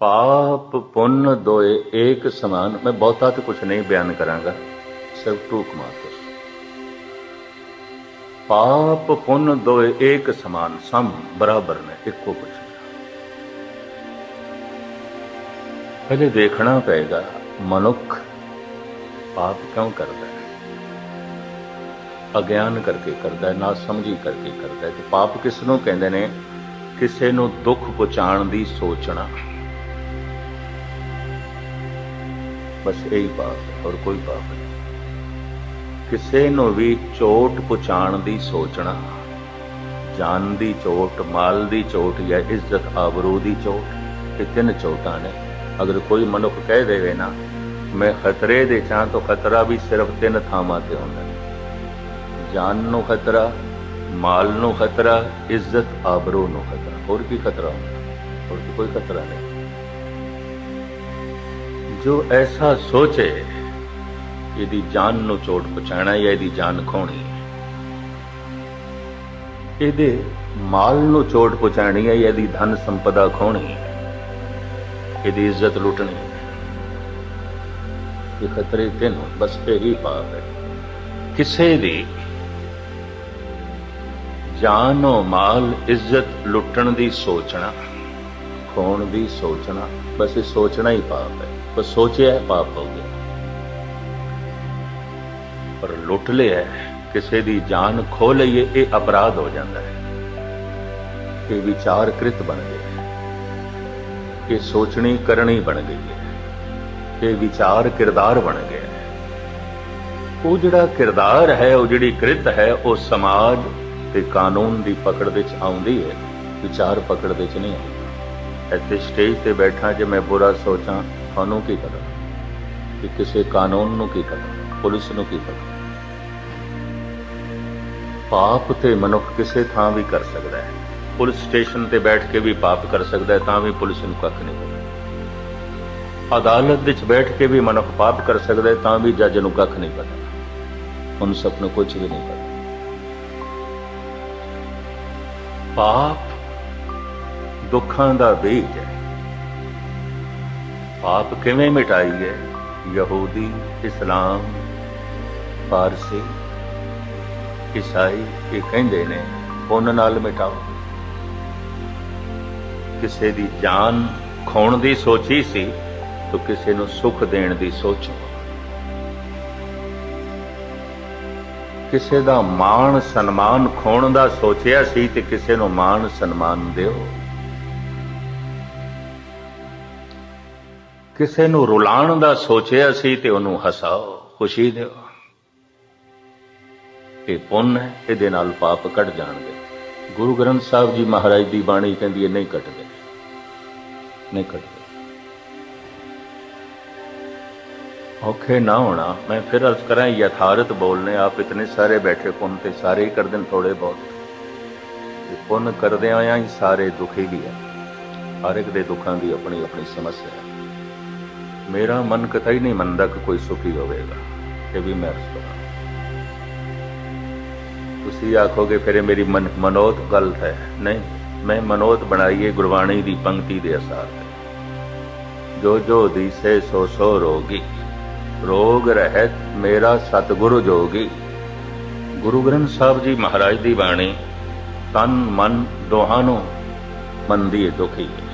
ਪਾਪ ਪੁੰਨ ਦੋਏ ਏਕ ਸਮਾਨ। ਮੈਂ ਬਹੁਤਾ ਤੇ ਕੁਝ ਨਹੀਂ ਬਿਆਨ ਕਰਾਂਗਾ। ਸਿਰਫ ਟੂਕ ਮਾਤਰ ਪਾਪ ਪੁੰਨ ਦੋਏ ਏਕ ਸਮਾਨ। ਸਮ ਬਰਾਬਰ ਨੇ ਇੱਕੋ ਕੁਝ ਪਹਿਲੇ ਦੇਖਣਾ ਪਏਗਾ, ਮਨੁੱਖ ਪਾਪ ਕਿਉਂ ਕਰਦਾ ਹੈ? ਅਗਿਆਨ ਕਰਕੇ ਕਰਦਾ ਹੈ ਨਾ ਸਮਝੀ ਕਰਕੇ ਕਰਦਾ ਹੈ। ਤੇ ਪਾਪ ਕਿਸ ਨੂੰ ਕਹਿੰਦੇ ਨੇ? ਕਿਸੇ ਨੂੰ ਦੁੱਖ ਪਹੁੰਚਾਉਣ ਦੀ ਸੋਚਣਾ। ਬਸ ਇਹੀ ਪਾਪ ਹੈ, ਹੋਰ ਕੋਈ ਪਾਪ ਨਹੀਂ। ਕਿਸੇ ਨੂੰ ਵੀ ਚੋਟ ਪਹੁੰਚਾਉਣ ਦੀ ਸੋਚਣਾ, ਜਾਨ ਦੀ ਚੋਟ, ਮਾਲ ਦੀ ਚੋਟ ਜਾਂ ਇੱਜ਼ਤ, ਆਬਰੂ ਦੀ ਚੋਟ, ਇਹ ਤਿੰਨ ਚੋਟਾਂ ਨੇ। ਅਗਰ ਕੋਈ ਮਨੁੱਖ ਕਹਿ ਦੇਵੇ ਨਾ, ਮੈਂ ਖਤਰੇ ਦੇ ਚਾਂ ਤਾਂ ਖਤਰਾ ਵੀ ਸਿਰਫ ਤਿੰਨ ਥਾਵਾਂ ਤੇ ਹੁੰਦਾ ਜਾਨ ਨੂੰ ਖਤਰਾ, ਮਾਲ ਨੂੰ ਖਤਰਾ, ਇੱਜ਼ਤ, ਆਬਰੂ ਨੂੰ ਖਤਰਾ। ਹੋਰ ਕੀ ਖਤਰਾ ਹੁੰਦਾ? ਹੋਰ ਤਾਂ ਕੋਈ ਖਤਰਾ ਨਹੀਂ। ਜੋ ਐਸਾ ਸੋਚੇ ਇਹਦੀ ਜਾਨ ਨੂੰ ਚੋਟ ਪਹੁੰਚਾਣਾ ਜਾਂ ਇਹਦੀ ਜਾਨ ਖੋਣੀ। ਇਹਦੇ ਮਾਲ ਨੂੰ ਚੋਟ ਪਹੁੰਚਾਣੀ ਹੈ ਜਾਂ ਇਹਦੀ ਧਨ ਸੰਪਦਾ ਖੋਣੀ। ਇਹਦੀ ਇੱਜ਼ਤ ਲੁੱਟਣੀ। ਇਹ ਖਤਰੇ ਤਿੰਨ ਹੋਣ, ਬਸ ਇਹੀ ਪਾਪ ਹੈ। ਕਿਸੇ ਦੀ ਜਾਨੋ ਮਾਲ ਇੱਜ਼ਤ ਲੁੱਟਣ ਦੀ ਸੋਚਣਾ। ਖੋਣ ਦੀ ਸੋਚਣਾ? ਬਸ ਇਹ ਸੋਚਣਾ ਹੀ ਪਾਪ ਹੈ। ਬਸ ਸੋਚਿਆ ਹੈ, ਪਾਪ ਹੋ ਗਿਆ। ਪਰ ਲੁੱਟ ਲਿਆ ਕਿਸੇ ਦੀ ਜਾਨ ਖੋ ਲਈਏ ਇਹ ਅਪਰਾਧ ਹੋ ਜਾਂਦਾ ਹੈ। ਇਹ ਵਿਚਾਰ ਕ੍ਰਿਤ ਬਣ ਗਿਆ ਇਹ ਸੋਚਣੀ ਕਰਨੀ ਬਣ ਗਈ ਹੈ। ਇਹ ਵਿਚਾਰ ਕਿਰਦਾਰ ਬਣ ਗਿਆ ਹੈ। ਉਹ ਜਿਹੜਾ ਕਿਰਦਾਰ ਹੈ ਉਹ ਜਿਹੜੀ ਕ੍ਰਿਤ ਹੈ ਉਹ ਸਮਾਜ ਤੇ ਕਾਨੂੰਨ ਦੀ ਪਕੜ ਵਿੱਚ ਆਉਂਦੀ ਹੈ। ਵਿਚਾਰ ਪਕੜ ਵਿੱਚ ਨਹੀਂ ਆਉਂਦੀ। ਇੱਥੇ ਸਟੇਜ ਤੇ ਬੈਠਾ ਜੇ ਮੈਂ ਬੁਰਾ ਸੋਚਾਂ, ਤੁਹਾਨੂੰ ਕੀ ਪਤਾ? ਕਿ ਕਿਸੇ ਕਾਨੂੰਨ ਨੂੰ ਕੀ ਪਤਾ? ਪੁਲਿਸ ਨੂੰ ਕੀ ਪਤਾ? ਪਾਪ ਤੇ ਮਨੁੱਖ ਕਿਸੇ ਥਾਂ ਵੀ ਕਰ ਸਕਦਾ ਹੈ। ਪੁਲਿਸ ਸਟੇਸ਼ਨ ਤੇ ਬੈਠ ਕੇ ਵੀ ਪਾਪ ਕਰ ਸਕਦਾ ਹੈ, ਤਾਂ ਵੀ ਪੁਲਿਸ ਨੂੰ ਕੱਖ ਨਹੀਂ ਪਤਾ। ਅਦਾਲਤ ਵਿੱਚ ਬੈਠ ਕੇ ਵੀ ਮਨੁੱਖ ਪਾਪ ਕਰ ਸਕਦਾ ਹੈ, ਤਾਂ ਵੀ ਜੱਜ ਨੂੰ ਕੱਖ ਨਹੀਂ ਪਤਾ। ਉਹਨੂੰ ਸਭ ਨੂੰ ਕੁਝ ਵੀ ਨਹੀਂ ਪਤਾ। ਪਾਪ ਦੁੱਖਾਂ ਦਾ ਬੀਜ ਹੈ। ਪਾਪ ਕਿਵੇਂ ਮਿਟਾਈ ਹੈ? ਯਹੂਦੀ, ਇਸਲਾਮ, ਪਾਰਸੀ, ਈਸਾਈ, ਇਹ ਕਹਿੰਦੇ ਨੇ, ਪੁੰਨ ਨਾਲ ਮਿਟਾਓ। ਕਿਸੇ ਦੀ ਜਾਨ ਖੋਣ ਦੀ ਸੋਚੀ ਸੀ, ਤਾਂ ਕਿਸੇ ਨੂੰ ਸੁੱਖ ਦੇਣ ਦੀ ਸੋਚੋ। ਕਿਸੇ ਦਾ ਮਾਣ ਸਨਮਾਨ ਖੋਣ ਦਾ ਸੋਚਿਆ ਸੀ, ਤੇ ਕਿਸੇ ਨੂੰ ਮਾਣ ਸਨਮਾਨ ਦਿਓ। ਕਿਸੇ ਨੂੰ ਰੁਲਾਉਣ ਦਾ ਸੋਚਿਆ ਸੀ ਤੇ ਉਹਨੂੰ ਹਸਾਓ, ਖੁਸ਼ੀ ਦਿਓ। ਇਹ ਪੁੰਨ ਹੈ, ਇਹਦੇ ਨਾਲ ਪਾਪ ਕੱਟ ਜਾਣਗੇ। ਗੁਰੂ ਗ੍ਰੰਥ ਸਾਹਿਬ ਜੀ ਮਹਾਰਾਜ ਦੀ ਬਾਣੀ ਕਹਿੰਦੀ ਹੈ, ਨਹੀਂ ਕੱਟਦੇ। ਨਹੀਂ ਕੱਟਦੇ। ਔਖੇ ਨਾ ਹੋਣਾ। ਮੈਂ ਫਿਰ ਅਰਜ਼ ਕਰਾਂ, ਯਥਾਰਥ ਬੋਲਨੇ, ਆਪ ਇਤਨੇ ਸਾਰੇ ਬੈਠੇ ਪੁੰਨ ਤੇ ਸਾਰੇ ਹੀ ਕਰ ਦੇਣ ਥੋੜੇ ਬਹੁਤ। ਪੁੰਨ ਕਰਦੇ ਆਇਆ ਹੀ ਸਾਰੇ ਦੁਖੀ ਵੀ ਹੈ ਹਰ ਇੱਕ ਦੇ ਦੁੱਖਾਂ ਦੀ ਆਪਣੀ ਆਪਣੀ ਸਮੱਸਿਆ ਹੈ। ਮੇਰਾ ਮਨ ਕਥਈ ਨਹੀਂ ਮੰਨਦਾ ਕਿ ਕੋਈ ਸੁਖੀ ਹੋਵੇਗਾ, ਇਹ ਵੀ ਮੈਂ ਅਰਜ਼ ਤੁਸੀਂ ਆਖੋਗੇ, ਫਿਰ ਮੇਰੀ ਮਨ ਮਨੋਤ ਗਲਤ ਹੈ। ਨਹੀਂ, ਮੈਂ ਮਨੋਤ ਬਣਾਈਏ ਗੁਰਬਾਣੀ ਦੀ ਪੰਕਤੀ ਦੇ ਅਸਾਰ ਤੇ। ਜੋ ਜੋ ਦੀਸੇ ਸੋ ਸੋ ਰੋਗੀ, ਰੋਗ ਰਹਿਤ ਮੇਰਾ ਸਤਿਗੁਰੂ ਜੋਗੀ। ਗੁਰੂ ਗ੍ਰੰਥ ਸਾਹਿਬ ਜੀ ਮਹਾਰਾਜ ਦੀ ਬਾਣੀ, ਤਨ ਮਨ ਦੋਹਾਂ ਨੂੰ ਮੰਦੀ ਦੁਖੀ। ਹੈ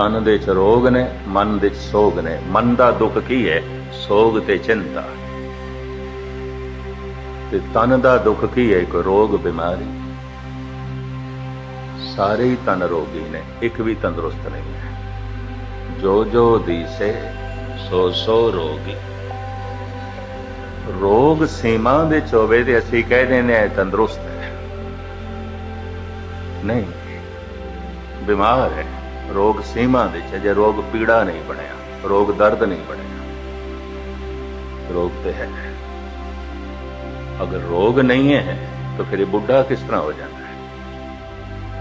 ਤਨ ਦੇ ਚ ਰੋਗ ਨੇ, ਮਨ ਦੇ ਚ ਸੋਗ ਨੇ। ਮਨ ਦਾ ਦੁੱਖ ਕੀ ਹੈ? ਸੋਗ ਤੇ ਚਿੰਤਾ। ਤੇ ਤਨ ਦਾ ਦੁੱਖ ਕੀ ਹੈ? ਇੱਕ ਰੋਗ ਬਿਮਾਰੀ। ਸਾਰੇ ਹੀ ਤਨ ਰੋਗੀ ਨੇ, ਇੱਕ ਵੀ ਤੰਦਰੁਸਤ ਨਹੀਂ ਹੈ। ਜੋ ਜੋ ਦੀਸੇ, ਸੋ ਸੋ ਰੋਗੀ। ਰੋਗ ਸੀਮਾ ਦੇ ਚੋਵੇ ਤੇ ਅਸੀਂ ਕਹਿ ਦਿੰਦੇ ਆ ਤੰਦਰੁਸਤ ਹੈ। ਨਹੀਂ, ਬਿਮਾਰ ਹੈ। ਰੋਗ ਸੀਮਾ ਦੇ ਚ ਜੇ ਰੋਗ ਪੀੜਾ ਨਹੀਂ ਬਣਿਆ, ਰੋਗ ਦਰਦ ਨਹੀਂ ਬਣਿਆ। ਰੋਗ ਤੇ ਹੈ। ਅਗਰ ਰੋਗ ਨਹੀਂ ਹੈ, ਤਾਂ ਫਿਰ ਇਹ ਬੁੱਢਾ ਕਿਸ ਤਰ੍ਹਾਂ ਹੋ ਜਾਂਦਾ ਹੈ?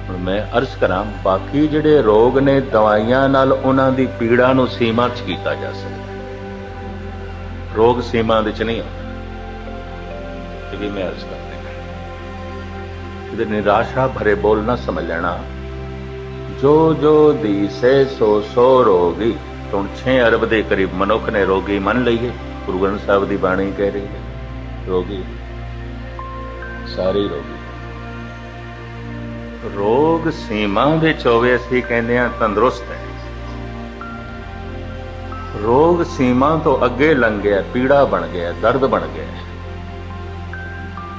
ਹੁਣ ਮੈਂ ਅਰਜ਼ ਕਰਾਂ, ਬਾਕੀ ਜਿਹੜੇ ਰੋਗ ਨੇ ਦਵਾਈਆਂ ਨਾਲ ਉਹਨਾਂ ਦੀ ਪੀੜਾ ਨੂੰ ਸੀਮਾ 'ਚ ਕੀਤਾ ਜਾ ਸਕਦਾ ਹੈ। ਰੋਗ ਸੀਮਾ ਦੇ 'ਚ ਨਹੀਂ ਆਉਂਦਾ। ਇਹ ਵੀ ਮੈਂ ਅਰਜ਼ ਕਰਦਾ ਇਹਦੇ ਨਿਰਾਸ਼ਾ ਭਰੇ ਬੋਲ ਨਾ ਸਮਝ ਲੈਣਾ। ਜੋ ਜੋ ਦੀਸੇ ਸੋ ਸੋ ਰੋਗੀ, ਹੁਣ 6 ਅਰਬ ਦੇ ਕਰੀਬ ਮਨੁੱਖ ਨੇ ਰੋਗੀ ਮੰਨ ਲਈਏ ਗੁਰੂ ਗ੍ਰੰਥ ਸਾਹਿਬ ਦੀ ਬਾਣੀ ਕਹਿ ਰਹੀ ਹੈ, ਰੋਗੀ, ਸਾਰੇ ਰੋਗੀ। ਰੋਗ ਸੀਮਾ ਦੇ ਚੋਵੇ ਅਸੀਂ ਕਹਿੰਦੇ ਆ ਤੰਦਰੁਸਤ ਹੈ। ਰੋਗ ਸੀਮਾ ਤੋਂ ਅੱਗੇ ਲੰਘ ਗਿਆ, ਪੀੜਾ ਬਣ ਗਿਆ, ਦਰਦ ਬਣ ਗਿਆ।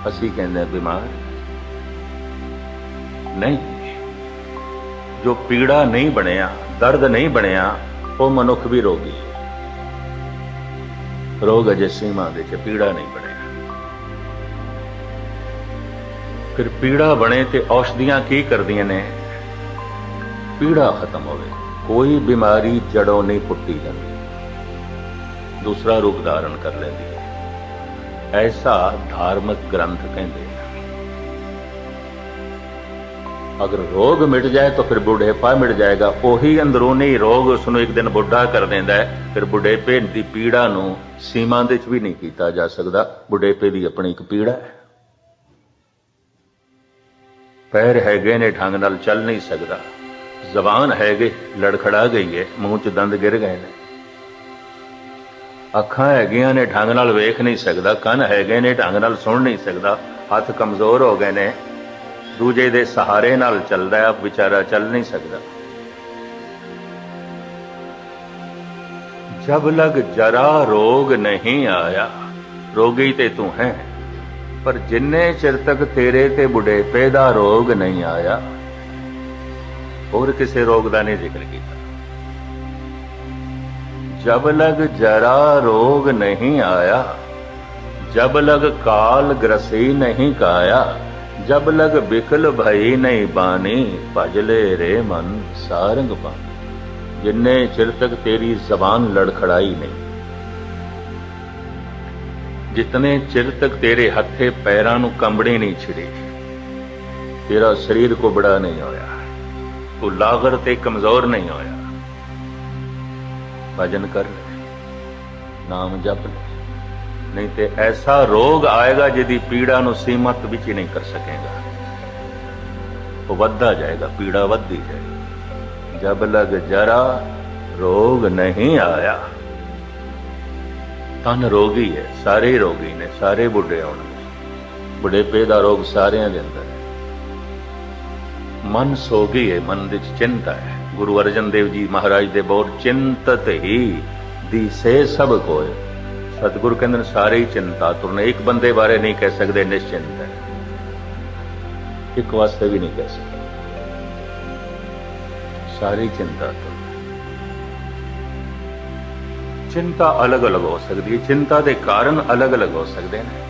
ਅਸੀਂ ਕਹਿੰਦੇ ਆ ਬਿਮਾਰ। ਨਹੀਂ ਜੋ ਪੀੜਾ ਨਹੀਂ ਬਣਿਆ, ਦਰਦ ਨਹੀਂ ਬਣਿਆ, ਉਹ ਮਨੁੱਖ ਵੀ ਰੋਗੀ ਰੋਗ ਅਜੇ ਸੀਮਾ ਦੇ ਚ ਪੀੜਾ ਨਹੀਂ ਬਣਿਆ। ਫਿਰ ਪੀੜਾ ਬਣੇ ਤੇ ਔਸ਼ਧੀਆਂ ਕੀ ਕਰਦੀਆਂ ਨੇ? ਪੀੜਾ ਖਤਮ ਹੋਵੇ, ਕੋਈ ਬਿਮਾਰੀ ਜੜੋਂ ਨਹੀਂ ਪੁੱਟੀ ਜਾਂਦੀ। ਦੂਸਰਾ ਰੂਪ ਧਾਰਨ ਕਰ ਲੈਂਦੀ ਹੈ। ਐਸਾ ਧਾਰਮਿਕ ਗ੍ਰੰਥ ਕਹਿੰਦੇ ਨੇ ਅਗਰ ਰੋਗ ਮਿਟ ਜਾਏ ਤਾਂ ਫਿਰ ਬੁਢੇਪਾ ਮਿਟ ਜਾਏਗਾ। ਉਹੀ ਅੰਦਰੂਨੀ ਰੋਗ ਉਸ ਨੂੰ ਇੱਕ ਦਿਨ ਬੁੱਢਾ ਕਰ ਦਿੰਦਾ ਹੈ। ਫਿਰ ਬੁਢੇਪੇ ਦੀ ਪੀੜਾ ਨੂੰ ਸੀਮਾ ਦੇ ਚ ਵੀ ਨਹੀਂ ਕੀਤਾ ਜਾ ਸਕਦਾ। ਬੁਢੇਪੇ ਦੀ ਆਪਣੀ ਇੱਕ ਪੀੜਾ ਹੈ। ਪੈਰ ਹੈਗੇ ਨੇ, ਢੰਗ ਨਾਲ ਚੱਲ ਨਹੀਂ ਸਕਦਾ। ਜ਼ਬਾਨ ਹੈਗੇ, ਲੜਖੜਾ ਗਈ ਹੈ। ਮੂੰਹ 'ਚ ਦੰਦ ਗਿਰ ਗਏ ਨੇ। ਅੱਖਾਂ ਹੈਗੀਆਂ ਨੇ, ਢੰਗ ਨਾਲ ਵੇਖ ਨਹੀਂ ਸਕਦਾ। ਕੰਨ ਹੈਗੇ ਨੇ, ਢੰਗ ਨਾਲ ਸੁਣ ਨਹੀਂ ਸਕਦਾ। ਹੱਥ ਕਮਜ਼ੋਰ ਹੋ ਗਏ ਨੇ। ਦੂਜੇ ਦੇ ਸਹਾਰੇ ਨਾਲ ਚੱਲਦਾ ਹੈ ਵਿਚਾਰਾ ਚੱਲ ਨਹੀਂ ਸਕਦਾ। ਜਬ ਲਗ ਜਰਾ ਰੋਗ ਨਹੀਂ ਆਇਆ, ਰੋਗੀ ਤੇ ਤੂੰ ਹੈ। ਪਰ ਜਿੰਨੇ ਚਿਰ ਤੱਕ ਤੇਰੇ ਤੇ ਬੁਢੇਪੇ ਦਾ ਰੋਗ ਨਹੀਂ ਆਇਆ, ਹੋਰ ਕਿਸੇ ਰੋਗ ਦਾ ਨਹੀਂ ਜ਼ਿਕਰ ਕੀਤਾ। ਜਬ ਲਗ ਜਰਾ ਰੋਗ ਨਹੀਂ ਆਇਆ, ਜਬ ਲਗ ਕਾਲ ਗ੍ਰਸੀ ਨਹੀਂ ਕਾਇਆ ਜਬ ਲਗ ਬਿਕਲ ਭਈ ਨਹੀਂ ਬਾਣੀ, ਭਜਲੇ ਰੇ ਮਨ ਸਾਰੰਗ ਬਾਣੀ। ਜਿੰਨੇ ਚਿਰ ਤੱਕ ਤੇਰੀ ਜ਼ਬਾਨ ਲੜਖੜਾਈ ਨਹੀਂ। ਜਿਤਨੇ ਚਿਰ ਤੱਕ ਤੇਰੇ ਹੱਥੇ ਪੈਰਾਂ ਨੂੰ ਕੰਬੜੇ ਨਹੀਂ ਛਿੜੇ, ਤੇਰਾ ਸਰੀਰ ਕੋ ਬੜਾ ਨਹੀਂ ਹੋਇਆ। ਤੂੰ ਲਾਗਰ ਤੇ ਕਮਜ਼ੋਰ ਨਹੀਂ ਹੋਇਆ। ਭਜਨ ਕਰ ਲੈ, ਨਾਮ ਜਪ ਲੈ। ਨਹੀਂ ਤੇ ਐਸਾ ਰੋਗ ਆਏਗਾ ਜਿਹਦੀ ਪੀੜਾ ਨੂੰ ਸੀਮਤ ਵਿੱਚ ਹੀ ਨਹੀਂ ਕਰ ਸਕੇਗਾ। ਉਹ ਵੱਧਦਾ ਜਾਏਗਾ, ਪੀੜਾ ਵੱਧਦੀ ਜਾਏਗੀ। ਜਬ ਲਗ ਜਰਾ ਰੋਗ ਨਹੀਂ ਆਇਆ। ਤਨ ਰੋਗੀ ਹੈ, ਸਾਰੇ ਰੋਗੀ ਨੇ, ਸਾਰੇ ਬੁੱਢੇ ਹੋਣਗੇ ਬੁਢੇਪੇ ਦਾ ਰੋਗ ਸਾਰਿਆਂ ਦੇ ਅੰਦਰ ਹੈ। ਮਨ ਸੋਗੀ ਹੈ, ਮਨ ਵਿੱਚ ਚਿੰਤਾ ਹੈ। ਗੁਰੂ ਅਰਜਨ ਦੇਵ ਜੀ ਮਹਾਰਾਜ ਦੇ ਬਹੁਤ ਚਿੰਤਤ ਹੀ ਦੀ ਸੇ ਸਭ ਕੋਏ ਸਤਿਗੁਰ ਕਹਿੰਦੇ ਨੇ, ਸਾਰੇ ਹੀ ਚਿੰਤਾ ਤੁਰਨ। ਇੱਕ ਬੰਦੇ ਬਾਰੇ ਨਹੀਂ ਕਹਿ ਸਕਦੇ, ਨਿਸ਼ਚਿੰਤ ਹੈ। ਇੱਕ ਵਾਸਤੇ ਵੀ ਨਹੀਂ ਕਹਿ ਸਕਦੇ। ਸਾਰੀ ਚਿੰਤਾ ਚਿੰਤਾ ਅਲੱਗ-ਅਲੱਗ ਹੋ ਸਕਦੀ ਹੈ। ਚਿੰਤਾ ਦੇ ਕਾਰਨ ਅਲੱਗ-ਅਲੱਗ ਹੋ ਸਕਦੇ ਨੇ।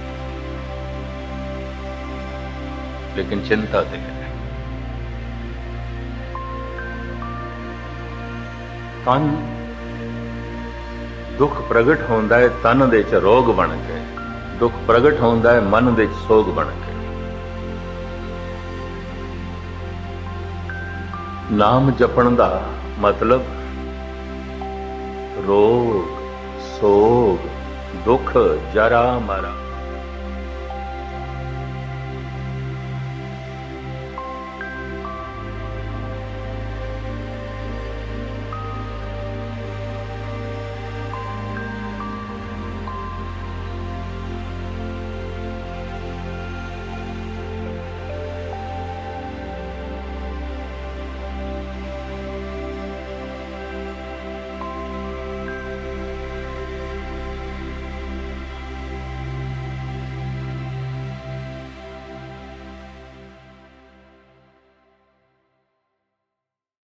ਲੇਕਿਨ ਚਿੰਤਾ ਤੇ ਹੈ। ਤਨ ਦੁੱਖ ਪ੍ਰਗਟ ਹੁੰਦਾ ਹੈ, ਤਨ ਦੇ ਚ ਰੋਗ ਬਣ ਕੇ। ਦੁੱਖ ਪ੍ਰਗਟ ਹੁੰਦਾ ਹੈ, ਮਨ ਦੇ ਚ ਸੋਗ ਬਣ ਕੇ। ਨਾਮ ਜਪਣ ਦਾ ਮਤਲਬ ਰੋਗ, ਸੋਗ, ਦੁੱਖ ਜਰਾ ਮਰਾ